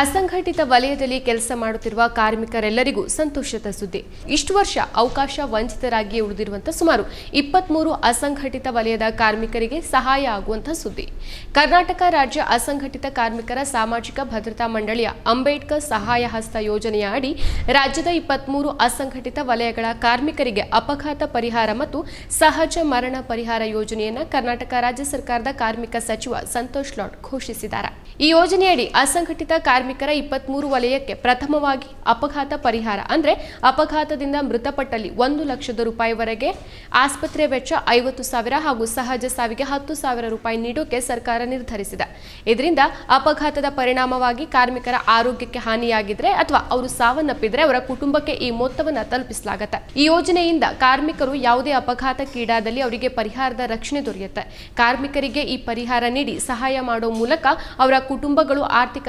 ಅಸಂಘಟಿತ ವಲಯದಲ್ಲಿ ಕೆಲಸ ಮಾಡುತ್ತಿರುವ ಕಾರ್ಮಿಕರೆಲ್ಲರಿಗೂ ಸಂತೋಷದ ಸುದ್ದಿ. ಇಷ್ಟು ವರ್ಷ ಅವಕಾಶ ವಂಚಿತರಾಗಿಯೇ ಉಳಿದಿರುವಂತಹ ಸುಮಾರು ಇಪ್ಪತ್ಮೂರು ಅಸಂಘಟಿತ ವಲಯದ ಕಾರ್ಮಿಕರಿಗೆ ಸಹಾಯ ಆಗುವಂತಹ ಸುದ್ದಿ. ಕರ್ನಾಟಕ ರಾಜ್ಯ ಅಸಂಘಟಿತ ಕಾರ್ಮಿಕರ ಸಾಮಾಜಿಕ ಭದ್ರತಾ ಮಂಡಳಿಯ ಅಂಬೇಡ್ಕರ್ ಸಹಾಯ ಹಸ್ತ ಯೋಜನೆಯ ಅಡಿ ರಾಜ್ಯದ ಇಪ್ಪತ್ಮೂರು ಅಸಂಘಟಿತ ವಲಯಗಳ ಕಾರ್ಮಿಕರಿಗೆ ಅಪಘಾತ ಪರಿಹಾರ ಮತ್ತು ಸಹಜ ಮರಣ ಪರಿಹಾರ ಯೋಜನೆಯನ್ನು ಕರ್ನಾಟಕ ರಾಜ್ಯ ಸರ್ಕಾರದ ಕಾರ್ಮಿಕ ಸಚಿವ ಸಂತೋಷ್ ಲಾಡ್ ಘೋಷಿಸಿದ್ದಾರೆ. ಈ ಯೋಜನೆಯಡಿ ಅಸಂಘಟಿತ ಕಾರ್ಮಿಕರ ಇಪ್ಪತ್ಮೂರು ವಲಯಕ್ಕೆ ಪ್ರಥಮವಾಗಿ ಅಪಘಾತ ಪರಿಹಾರ, ಅಂದ್ರೆ ಅಪಘಾತದಿಂದ ಮೃತಪಟ್ಟಲ್ಲಿ ಒಂದು ಲಕ್ಷದ ರೂಪಾಯಿವರೆಗೆ ಆಸ್ಪತ್ರೆ ವೆಚ್ಚ ಐವತ್ತು ಸಾವಿರ ಹಾಗೂ ಸಹಜ ಸಾವಿಗೆ ಹತ್ತು ಸಾವಿರ ರೂಪಾಯಿ ನೀಡೋಕೆ ಸರ್ಕಾರ ನಿರ್ಧರಿಸಿದೆ. ಇದರಿಂದ ಅಪಘಾತದ ಪರಿಣಾಮವಾಗಿ ಕಾರ್ಮಿಕರ ಆರೋಗ್ಯಕ್ಕೆ ಹಾನಿಯಾಗಿದ್ರೆ ಅಥವಾ ಅವರು ಸಾವನ್ನಪ್ಪಿದ್ರೆ ಅವರ ಕುಟುಂಬಕ್ಕೆ ಈ ಮೊತ್ತವನ್ನು ತಲುಪಿಸಲಾಗುತ್ತೆ. ಈ ಯೋಜನೆಯಿಂದ ಕಾರ್ಮಿಕರು ಯಾವುದೇ ಅಪಘಾತಕ್ಕೀಡಾದಲ್ಲಿ ಅವರಿಗೆ ಪರಿಹಾರದ ರಕ್ಷಣೆ ದೊರೆಯುತ್ತೆ. ಕಾರ್ಮಿಕರಿಗೆ ಈ ಪರಿಹಾರ ನೀಡಿ ಸಹಾಯ ಮಾಡೋ ಮೂಲಕ ಅವರ ಕುಟುಂಬಗಳು ಆರ್ಥಿಕ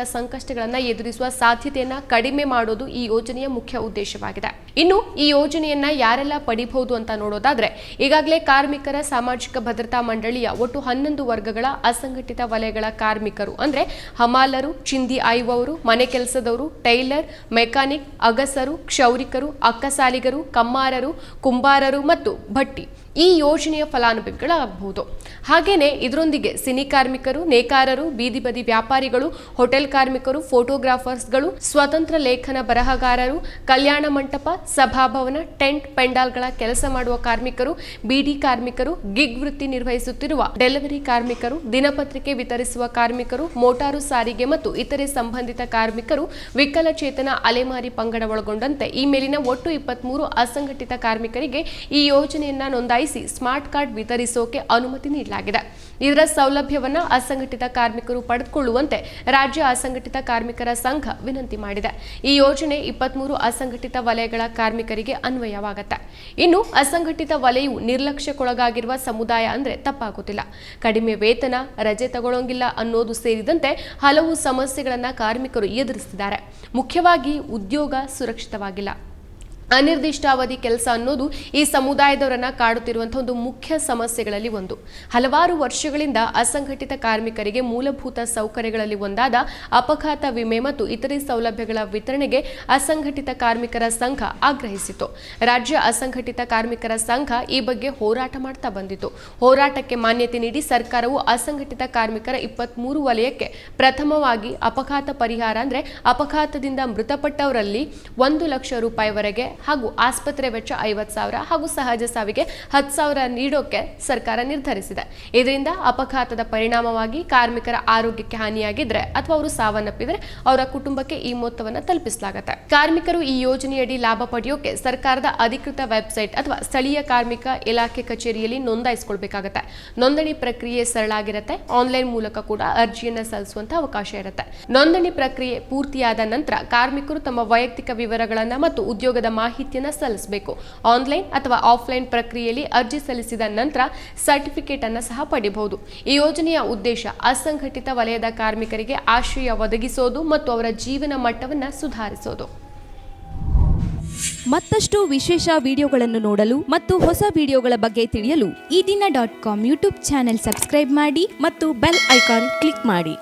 ಸಂಕಷ್ಟಗಳನ್ನು ಎದುರಿಸುವ ಸಾಧ್ಯತೆಯನ್ನು ಕಡಿಮೆ ಮಾಡೋದು ಈ ಯೋಜನೆಯ ಮುಖ್ಯ ಉದ್ದೇಶವಾಗಿದೆ. ಇನ್ನು ಈ ಯೋಜನೆಯನ್ನ ಯಾರೆಲ್ಲ ಪಡಿಬಹುದು ಅಂತ ನೋಡೋದಾದ್ರೆ, ಈಗಾಗಲೇ ಕಾರ್ಮಿಕರ ಸಾಮಾಜಿಕ ಭದ್ರತಾ ಮಂಡಳಿಯ ಒಟ್ಟು ಹನ್ನೊಂದು ವರ್ಗಗಳ ಅಸಂಘಟಿತ ವಲಯಗಳ ಕಾರ್ಮಿಕರು, ಅಂದ್ರೆ ಹಮಾಲರು, ಚಿಂದಿ ಆಯುವವರು, ಮನೆ ಕೆಲಸದವರು, ಟೈಲರ್, ಮೆಕ್ಯಾನಿಕ್, ಅಗಸರು, ಕ್ಷೌರಿಕರು, ಅಕ್ಕಸಾಲಿಗರು, ಕಮ್ಮಾರರು, ಕುಂಬಾರರು ಮತ್ತು ಭಟ್ಟಿ ಈ ಯೋಜನೆಯ ಫಲಾನುಭವಿಗಳಾಗಬಹುದು. ಹಾಗೇನೆ ಇದರೊಂದಿಗೆ ಸಿನಿ ಕಾರ್ಮಿಕರು, ನೇಕಾರರು, ಬೀದಿ ಬದಿ ವ್ಯಾಪಾರಿಗಳು, ಹೋಟೆಲ್ ಕಾರ್ಮಿಕರು, ಫೋಟೋಗ್ರಾಫರ್ಸ್ಗಳು, ಸ್ವತಂತ್ರ ಲೇಖನ ಬರಹಗಾರರು, ಕಲ್ಯಾಣ ಮಂಟಪ ಸಭಾಭವನ, ಟೆಂಟ್ ಪೆಂಡಾಲ್ಗಳ ಕೆಲಸ ಮಾಡುವ ಕಾರ್ಮಿಕರು, ಬಿಡಿ ಕಾರ್ಮಿಕರು, ಗಿಗ್ ವೃತ್ತಿ ನಿರ್ವಹಿಸುತ್ತಿರುವ ಡೆಲಿವರಿ ಕಾರ್ಮಿಕರು, ದಿನಪತ್ರಿಕೆ ವಿತರಿಸುವ ಕಾರ್ಮಿಕರು, ಮೋಟಾರು ಸಾರಿಗೆ ಮತ್ತು ಇತರೆ ಸಂಬಂಧಿತ ಕಾರ್ಮಿಕರು ವಿಕಲಚೇತನ ಅಲೆಮಾರಿ ಪಂಗಡ ಒಳಗೊಂಡಂತೆ ಈ ಮೇಲಿನ ಒಟ್ಟು ಇಪ್ಪತ್ಮೂರು ಅಸಂಘಟಿತ ಕಾರ್ಮಿಕರಿಗೆ ಈ ಯೋಜನೆಯನ್ನು ನೋಂದಾಯಿಸಿ ಸ್ಮಾರ್ಟ್ ಕಾರ್ಡ್ ವಿತರಿಸೋಕೆ ಅನುಮತಿ ನೀಡಲಾಗಿದೆ. ಇದರ ಸೌಲಭ್ಯವನ್ನು ಅಸಂಘಟಿತ ಕಾರ್ಮಿಕರು ಪಡೆದುಕೊಳ್ಳುವಂತೆ ರಾಜ್ಯ ಅಸಂಘಟಿತ ಕಾರ್ಮಿಕರ ಸಂಘ ವಿನಂತಿ ಮಾಡಿದೆ. ಈ ಯೋಜನೆ ಇಪ್ಪತ್ಮೂರು ಅಸಂಘಟಿತ ವಲಯಗಳ ಕಾರ್ಮಿಕರಿಗೆ ಅನ್ವಯವಾಗುತ್ತೆ. ಇನ್ನು ಅಸಂಘಟಿತ ವಲಯವು ನಿರ್ಲಕ್ಷ್ಯಕ್ಕೊಳಗಾಗಿರುವ ಸಮುದಾಯ ಅಂದ್ರೆ ತಪ್ಪಾಗುತ್ತಿಲ್ಲ. ಕಡಿಮೆ ವೇತನ, ರಜೆ ತಗೊಳ್ಳೋಂಗಿಲ್ಲ ಅನ್ನೋದು ಸೇರಿದಂತೆ ಹಲವು ಸಮಸ್ಯೆಗಳನ್ನ ಕಾರ್ಮಿಕರು ಎದುರಿಸಿದ್ದಾರೆ ಮುಖ್ಯವಾಗಿ ಉದ್ಯೋಗ ಸುರಕ್ಷಿತವಾಗಿಲ್ಲ. ಅನಿರ್ದಿಷ್ಟಾವಧಿ ಕೆಲಸ ಅನ್ನೋದು ಈ ಸಮುದಾಯದವರನ್ನ ಕಾಡುತ್ತಿರುವಂತಹ ಒಂದು ಮುಖ್ಯ ಸಮಸ್ಯೆಗಳಲ್ಲಿ ಒಂದು. ಹಲವಾರು ವರ್ಷಗಳಿಂದ ಅಸಂಘಟಿತ ಕಾರ್ಮಿಕರಿಗೆ ಮೂಲಭೂತ ಸೌಕರ್ಯಗಳಲ್ಲಿ ಒಂದಾದ ಅಪಘಾತ ವಿಮೆ ಮತ್ತು ಇತರೆ ಸೌಲಭ್ಯಗಳ ವಿತರಣೆಗೆ ಅಸಂಘಟಿತ ಕಾರ್ಮಿಕರ ಸಂಘ ಆಗ್ರಹಿಸಿತು. ರಾಜ್ಯ ಅಸಂಘಟಿತ ಕಾರ್ಮಿಕರ ಸಂಘ ಈ ಬಗ್ಗೆ ಹೋರಾಟ ಮಾಡ್ತಾ ಬಂದಿತು. ಹೋರಾಟಕ್ಕೆ ಮಾನ್ಯತೆ ನೀಡಿ ಸರ್ಕಾರವು ಅಸಂಘಟಿತ ಕಾರ್ಮಿಕರ ಇಪ್ಪತ್ಮೂರು ವಲಯಕ್ಕೆ ಪ್ರಥಮವಾಗಿ ಅಪಘಾತ ಪರಿಹಾರ ಅಂದ್ರೆ ಅಪಘಾತದಿಂದ ಮೃತಪಟ್ಟವರಲ್ಲಿ ಒಂದು ಲಕ್ಷ ರೂಪಾಯಿವರೆಗೆ ಹಾಗೂ ಆಸ್ಪತ್ರೆ ವೆಚ್ಚ ಐವತ್ತು ಸಾವಿರ ಹಾಗೂ ಸಹಜ ಸಾವಿಗೆ ಹತ್ತು ಸಾವಿರ ನೀಡೋಕೆ ಸರ್ಕಾರ ನಿರ್ಧರಿಸಿದೆ. ಇದರಿಂದ ಅಪಘಾತದ ಪರಿಣಾಮವಾಗಿ ಕಾರ್ಮಿಕರ ಆರೋಗ್ಯಕ್ಕೆ ಹಾನಿಯಾಗಿದ್ರೆ ಅಥವಾ ಅವರು ಸಾವನ್ನಪ್ಪಿದ್ರೆ ಅವರ ಕುಟುಂಬಕ್ಕೆ ಈ ಮೊತ್ತವನ್ನು ತಲುಪಿಸಲಾಗುತ್ತೆ. ಕಾರ್ಮಿಕರು ಈ ಯೋಜನೆಯಡಿ ಲಾಭ ಪಡೆಯೋಕೆ ಸರ್ಕಾರದ ಅಧಿಕೃತ ವೆಬ್ಸೈಟ್ ಅಥವಾ ಸ್ಥಳೀಯ ಕಾರ್ಮಿಕ ಇಲಾಖೆ ಕಚೇರಿಯಲ್ಲಿ ನೋಂದಾಯಿಸಿಕೊಳ್ಬೇಕಾಗತ್ತೆ. ನೋಂದಣಿ ಪ್ರಕ್ರಿಯೆ ಸರಳಾಗಿರುತ್ತೆ. ಆನ್ಲೈನ್ ಮೂಲಕ ಕೂಡ ಅರ್ಜಿಯನ್ನು ಸಲ್ಲಿಸುವಂತ ಅವಕಾಶ ಇರುತ್ತೆ. ನೋಂದಣಿ ಪ್ರಕ್ರಿಯೆ ಪೂರ್ತಿಯಾದ ನಂತರ ಕಾರ್ಮಿಕರು ತಮ್ಮ ವೈಯಕ್ತಿಕ ವಿವರಗಳನ್ನ ಮತ್ತು ಉದ್ಯೋಗದ ಮಾಹಿತಿಯನ್ನ ಸಲ್ಲಿಸಬೇಕು. ಆನ್ಲೈನ್ ಅಥವಾ ಆಫ್ಲೈನ್ ಪ್ರಕ್ರಿಯೆಯಲ್ಲಿ ಅರ್ಜಿ ಸಲ್ಲಿಸಿದ ನಂತರ ಸರ್ಟಿಫಿಕೇಟ್ ಅನ್ನು ಸಹ ಪಡೆಯಬಹುದು ಈ ಯೋಜನೆಯ ಉದ್ದೇಶ ಅಸಂಘಟಿತ ವಲಯದ ಕಾರ್ಮಿಕರಿಗೆ ಆಶ್ರಯ ಒದಗಿಸೋದು ಮತ್ತು ಅವರ ಜೀವನ ಮಟ್ಟವನ್ನು ಸುಧಾರಿಸೋದು. ಮತ್ತಷ್ಟು ವಿಶೇಷ ವಿಡಿಯೋಗಳನ್ನು ನೋಡಲು ಮತ್ತು ಹೊಸ ವಿಡಿಯೋಗಳ ಬಗ್ಗೆ ತಿಳಿಯಲು ಈ ದಿನ dot com YouTube channel subscribe ಮಾಡಿ ಮತ್ತು ಬೆಲ್ ಐಕಾನ್ ಕ್ಲಿಕ್ ಮಾಡಿ.